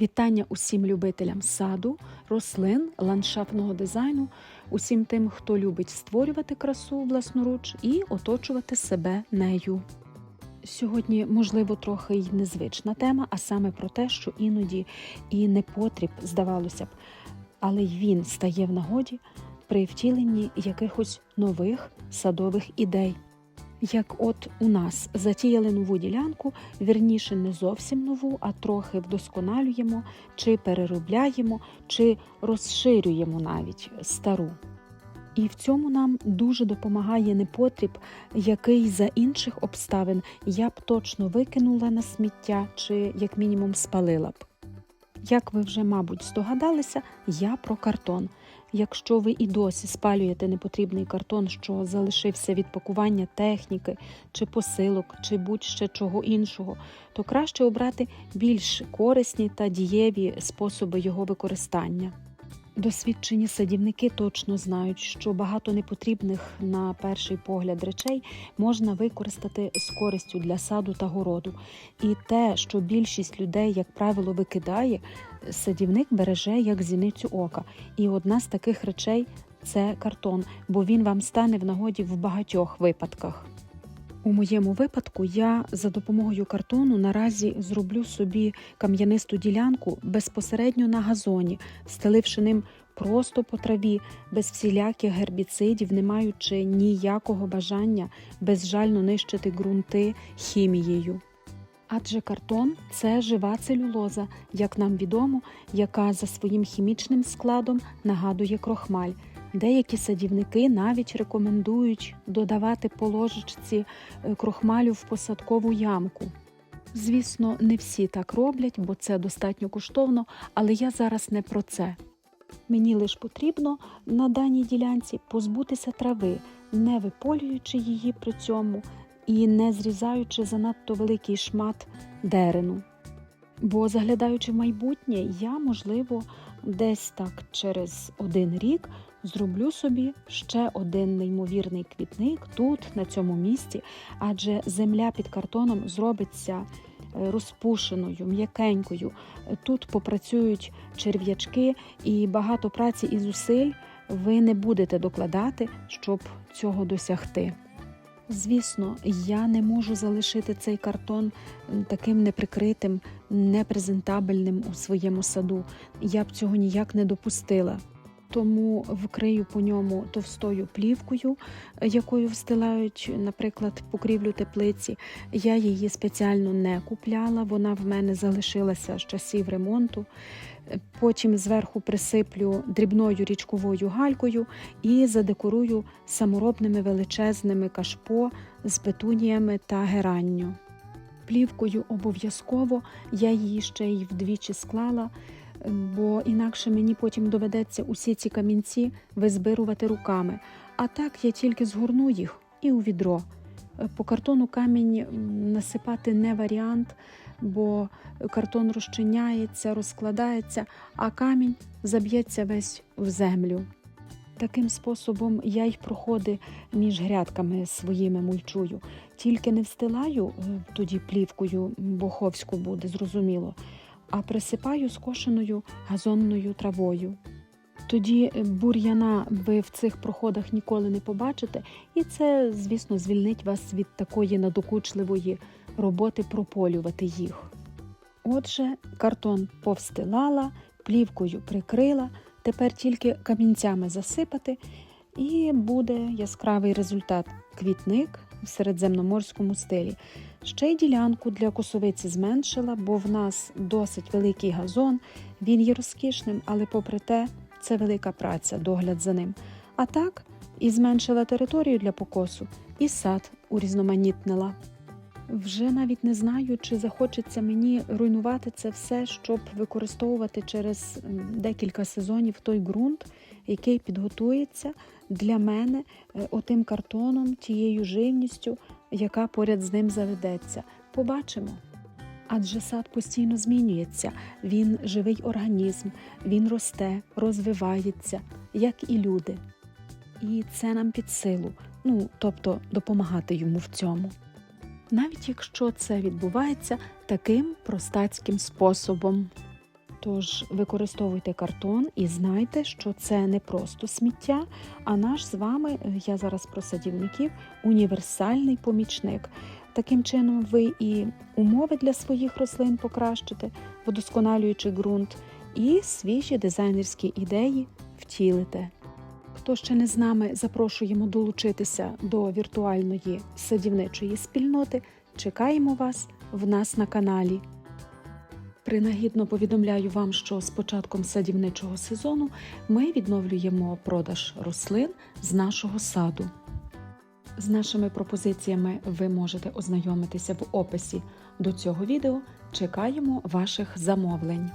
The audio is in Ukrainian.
Вітання усім любителям саду, рослин, ландшафтного дизайну, усім тим, хто любить створювати красу власноруч і оточувати себе нею. Сьогодні, можливо, трохи й незвична тема, а саме про те, що іноді і не потріб, здавалося б, але й він стає в нагоді при втіленні якихось нових садових ідей. Як от у нас затіяли нову ділянку, вірніше не зовсім нову, а трохи вдосконалюємо, чи переробляємо, чи розширюємо навіть стару. І в цьому нам дуже допомагає непотріб, який за інших обставин я б точно викинула на сміття чи, як мінімум, спалила б. Як ви вже, мабуть, здогадалися, я про картон. Якщо ви і досі спалюєте непотрібний картон, що залишився від пакування техніки чи посилок, чи будь-ще чого іншого, то краще обрати більш корисні та дієві способи його використання. Досвідчені садівники точно знають, що багато непотрібних на перший погляд речей можна використати з користю для саду та городу. І те, що більшість людей, як правило, викидає, садівник береже як зіницю ока. І одна з таких речей це картон, бо він вам стане в нагоді в багатьох випадках. У моєму випадку я за допомогою картону наразі зроблю собі кам'янисту ділянку безпосередньо на газоні, стеливши ним просто по траві, без всіляких гербіцидів, не маючи ніякого бажання безжально нищити ґрунти хімією. Адже картон це жива целюлоза, як нам відомо, яка за своїм хімічним складом нагадує крохмаль. Деякі садівники навіть рекомендують додавати по ложечці е, крохмалю в посадкову ямку. Звісно, не всі так роблять, бо це достатньо коштовно, але я зараз не про це. Мені лише потрібно на даній ділянці позбутися трави, не виполюючи її при цьому і не зрізаючи занадто великий шмат дерену. Бо заглядаючи в майбутнє, я, можливо, десь так через один рік зроблю собі ще один неймовірний квітник тут, на цьому місці, адже земля під картоном зробиться е, розпушеною, м'якенькою. Тут попрацюють черв'ячки і багато праці і зусиль ви не будете докладати, щоб цього досягти. Звісно, я не можу залишити цей картон таким неприкритим, непрезентабельним у своєму саду. Я б цього ніяк не допустила. Тому вкрию по ньому товстою плівкою, якою встилають, наприклад, покрівлю теплиці. Я її спеціально не купляла, вона в мене залишилася з часів ремонту. Потім зверху присиплю дрібною річковою галькою і задекорую саморобними величезними кашпо з петуніями та геранню. Плівкою обов'язково я її ще й вдвічі склала, бо інакше мені потім доведеться усі ці камінці визбирувати руками. А так я тільки згорну їх і у відро. По картону камінь насипати не варіант, бо картон розчиняється, розкладається, а камінь заб'ється весь в землю. Таким способом я й проходи між грядками своїми мульчую. Тільки не встилаю тоді плівкою, боховську буде, зрозуміло, а присипаю скошеною газонною травою. Тоді бур'яна ви в цих проходах ніколи не побачите, і це, звісно, звільнить вас від такої надокучливої роботи прополювати їх. Отже, картон повстилала, плівкою прикрила, тепер тільки камінцями засипати, і буде яскравий результат квітник в середземноморському стилі. Ще й ділянку для косовиці зменшила, бо в нас досить великий газон, він є розкішним, але попри те, це велика праця, догляд за ним. А так і зменшила територію для покосу, і сад урізноманітнила. Вже навіть не знаю, чи захочеться мені руйнувати це все, щоб використовувати через декілька сезонів той ґрунт, який підготується для мене е, отим картоном, тією живністю, яка поряд з ним заведеться. Побачимо. Адже сад постійно змінюється, він живий організм, він росте, розвивається, як і люди. І це нам під силу, ну тобто допомагати йому в цьому. Навіть якщо це відбувається таким простацьким способом. Тож використовуйте картон і знайте, що це не просто сміття, а наш з вами, е, я зараз про садівників, універсальний помічник. Таким чином, ви і умови для своїх рослин покращите, вдосконалюючи ґрунт, і свіжі дизайнерські ідеї втілите. Хто ще не з нами, запрошуємо долучитися до віртуальної садівничої спільноти. Чекаємо вас в нас на каналі. Принагідно повідомляю вам, що з початком садівничого сезону ми відновлюємо продаж рослин з нашого саду. З нашими пропозиціями ви можете ознайомитися в описі до цього відео. Чекаємо ваших замовлень.